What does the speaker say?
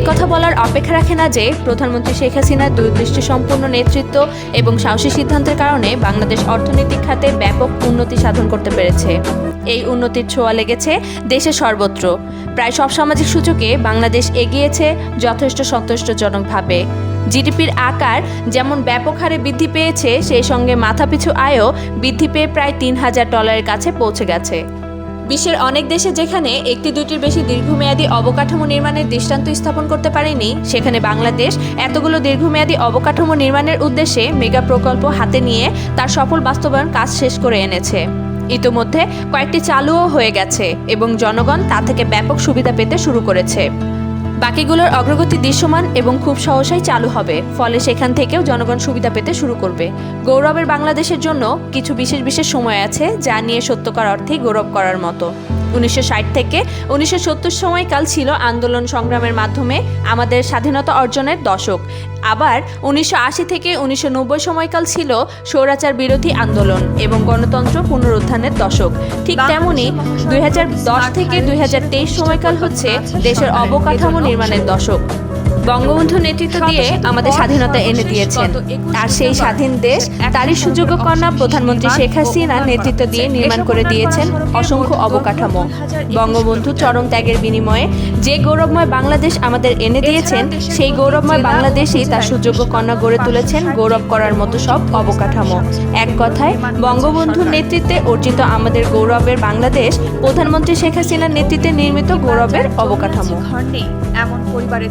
একথা বলার অপেক্ষা রাখে না যে প্রধানমন্ত্রী শেখ হাসিনার দূরদৃষ্টি সম্পন্ন নেতৃত্ব এবং সাহসী সিদ্ধান্তের কারণে বাংলাদেশ অর্থনৈতিক খাতে ব্যাপক উন্নতি সাধন করতে পেরেছে। এই উন্নতির ছোঁয়া লেগেছে দেশের সর্বত্র। প্রায় সব সামাজিক সূচকে বাংলাদেশ এগিয়েছে যথেষ্ট সন্তুষ্টজনকভাবে। জিডিপির আকার যেমন ব্যাপক হারে বৃদ্ধি পেয়েছে, সেই সঙ্গে মাথাপিছু আয়ও বৃদ্ধি পেয়ে প্রায় তিন হাজার ডলারের কাছে পৌঁছে গেছে। বিশ্বের অনেক দেশে যেখানে একটি দুটির বেশি দীর্ঘমেয়াদী অবকাঠামো নির্মাণের দৃষ্টান্ত স্থাপন করতে পারেনি, সেখানে বাংলাদেশ এতগুলো দীর্ঘমেয়াদী অবকাঠামো নির্মাণের উদ্দেশ্যে মেগা প্রকল্প হাতে নিয়ে তার সফল বাস্তবায়ন কাজ শেষ করে এনেছে। ইতোমধ্যে কয়েকটি চালুও হয়ে গেছে এবং জনগণ তা থেকে ব্যাপক সুবিধা পেতে শুরু করেছে। বাকিগুলোর অগ্রগতি দৃশ্যমান এবং খুব সহসাই চালু হবে। ফলে সেখান থেকেও জনগণ সুবিধা পেতে শুরু করবে। গৌরবের বাংলাদেশের জন্য কিছু বিশেষ বিশেষ সময় আছে যা নিয়ে সত্যকার অর্থেই গৌরব করার মতো। উনিশশো ষাট থেকে উনিশশো সত্তর সময়কাল ছিল আন্দোলন সংগ্রামের মাধ্যমে আমাদের স্বাধীনতা অর্জনের দশক। আবার উনিশশো আশি থেকে উনিশশো নব্বই সময়কাল ছিল স্বৈরাচার বিরোধী আন্দোলন এবং গণতন্ত্র পুনরুত্থানের দশক। ঠিক তেমনি দুই হাজার দশ থেকে দুই হাজার তেইশ সময়কাল হচ্ছে দেশের অবকাঠামো নির্মাণের দশক। বঙ্গবন্ধু নেতৃত্ব দিয়ে আমাদের স্বাধীনতা এনে দিয়েছেন। আর সেই স্বাধীন দেশ তারই সুযোগ্য কন্যা প্রধানমন্ত্রী শেখ হাসিনা নেতৃত্ব দিয়ে নির্মাণ করে দিয়েছেন অসংখ্য অবকাঠামো। বঙ্গবন্ধু চরম ত্যাগের বিনিময়ে যে গৌরবময় বাংলাদেশ আমাদের এনে দিয়েছেন সেই গৌরবময় বাংলাদেশই তার সুযোগ্য কন্যা গড়ে তুলেছেন গৌরব করার মতো সব অবকাঠামো। এক কথায় বঙ্গবন্ধুর নেতৃত্বে অর্জিত আমাদের গৌরবের বাংলাদেশ প্রধানমন্ত্রী শেখ হাসিনার নেতৃত্বে নির্মিত গৌরবের অবকাঠামো। ঘর নেই এমন পরিবারের